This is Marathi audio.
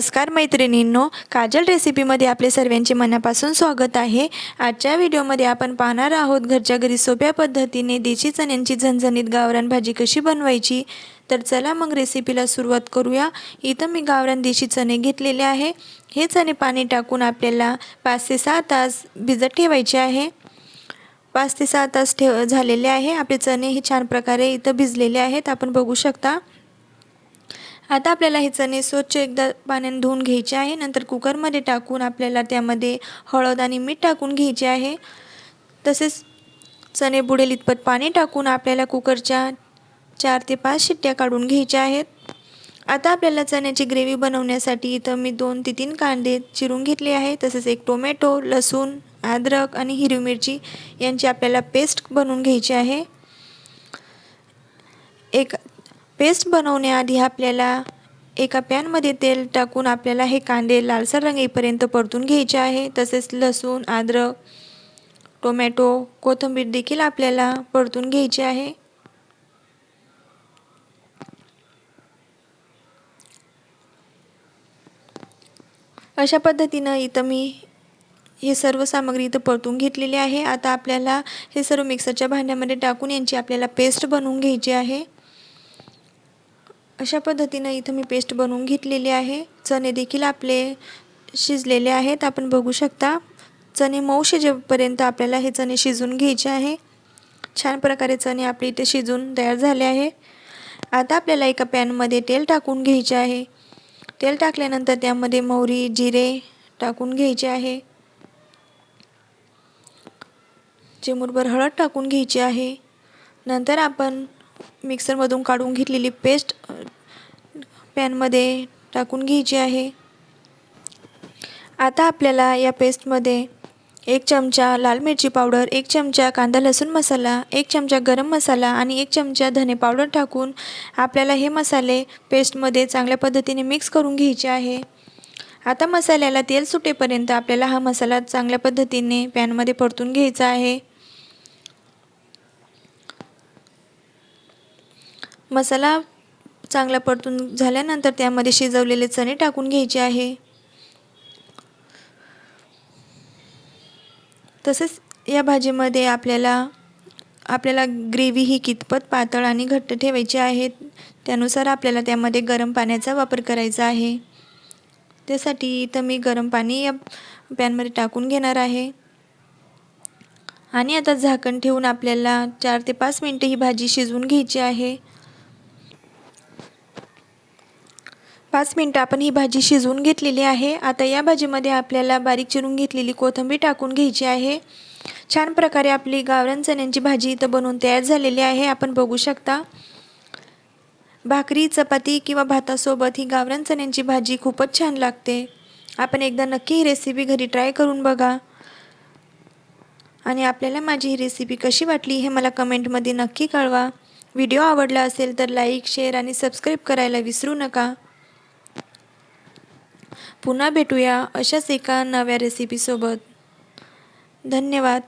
नमस्कार मैत्रिणींनो काजल रेसिपीमध्ये आपले सर्वांचे मनापासून स्वागत आहे. आजच्या व्हिडिओमध्ये आपण पाहणार आहोत घरच्या घरी सोप्या पद्धतीने देशी चण्यांची झणझणीत गावरान भाजी कशी बनवायची? तर चला मग रेसिपीला सुरुवात करूया. इथं मी गावरान देशी चणे घेतलेले आहे. हे चणे पाणी टाकून आपल्याला पाच ते सहा तास भिजत ठेवायचे आहे. पाच ते सहा तास ठेव झालेले आहे. आपले चणे हे छान प्रकारे इथं भिजलेले आहेत. आपण बघू शकता. आता आपल्याला हे चणे स्वच्छ एकदा पाण्याने धुवून घ्यायचे आहे. नंतर कुकरमध्ये टाकून आपल्याला त्यामध्ये हळद आणि मीठ टाकून घ्यायचे आहे. तसेच चणे बुडेल इतपत पाणी टाकून आपल्याला कुकरच्या चार ते पाच शिट्ट्या काढून घ्यायच्या आहेत. आता आपल्याला चण्याची ग्रेव्ही बनवण्यासाठी इथं मी दोन ते तीन कांदे चिरून घेतले आहे. तसेच एक टोमॅटो लसूण अद्रक आणि हिरवी मिरची यांची आपल्याला पेस्ट बनवून घ्यायची आहे. एक पेस्ट बनवण्याआधी आपल्याला एका पॅनमध्ये तेल टाकून आपल्याला हे कांदे लालसर रंग येईपर्यंत परतून घ्यायचे आहे. तसेच लसूण अद्रक टोमॅटो कोथिंबीर देखील आपल्याला परतून घ्यायची आहे. अशा पद्धतीनं इथं मी हे सर्व सामग्री इथं परतून घेतलेली आहे. आता आपल्याला हे सर्व मिक्सरच्या भांड्यामध्ये टाकून यांची आपल्याला पेस्ट बनवून घ्यायची आहे. अशा पद्धतीनं इथं मी पेस्ट बनवून घेतलेली आहे. चणे देखील आपले शिजलेले आहेत. आपण बघू शकता चणे मऊ शिजेपर्यंत आपल्याला हे चणे शिजून घ्यायचे आहे. छान प्रकारे चणे आपले इथे शिजून तयार झाले आहे. आता आपल्याला एका पॅनमध्ये तेल टाकून घ्यायचे आहे. तेल टाकल्यानंतर त्यामध्ये मोहरी जिरे टाकून घ्यायचे आहे. चिमूरभर हळद टाकून घ्यायची आहे. नंतर आपण मिक्सरमधून काढून घेतलेली पेस्ट पॅनमध्ये टाकून घ्यायची आहे. आता आपल्याला या पेस्टमध्ये एक चमचा लाल मिरची पावडर एक चमचा कांदा लसूण मसाला एक चमचा गरम मसाला आणि एक चमचा धने पावडर टाकून आपल्याला हे मसाले पेस्टमध्ये चांगल्या पद्धतीने मिक्स करून घ्यायचे आहे. आता मसाल्याला तेल सुटेपर्यंत आपल्याला हा मसाला चांगल्या पद्धतीने पॅनमध्ये परतून घ्यायचा आहे. मसाला चांगला परतून झाल्यानंतर त्यामध्ये शिजवलेले चणे टाकून घ्यायचे आहे. तसेच या भाजीमध्ये आपल्याला आपल्याला ग्रेव्ही ही कितपत पातळ आणि घट्ट ठेवायची आहे त्यानुसार आपल्याला त्यामध्ये गरम पाण्याचा वापर करायचा आहे. त्यासाठी इथं मी गरम पाणी या पॅनमध्ये टाकून घेणार आहे. आणि आता झाकण ठेवून आपल्याला चार ते पाच मिनटं ही भाजी शिजवून घ्यायची आहे. पाच मिनटं आपण ही भाजी शिजवून घेतलेली आहे. आता या भाजीमध्ये आपल्याला बारीक चिरून घेतलेली कोथिंबीर टाकून घ्यायची आहे. छान प्रकारे आपली गावरान चण्यांची भाजी इथं बनवून तयार झालेली आहे. आपण बघू शकता भाकरी चपाती किंवा भातासोबत ही गावरान चण्यांची भाजी खूपच छान लागते. आपण एकदा नक्की ही रेसिपी घरी ट्राय करून बघा. आणि आपल्याला माझी ही रेसिपी कशी वाटली हे मला कमेंटमध्ये नक्की कळवा. व्हिडिओ आवडला असेल तर लाईक शेअर आणि सबस्क्राईब करायला विसरू नका. पुन्हा भेटूया अशाच एका नव्या रेसिपीसोबत धन्यवाद.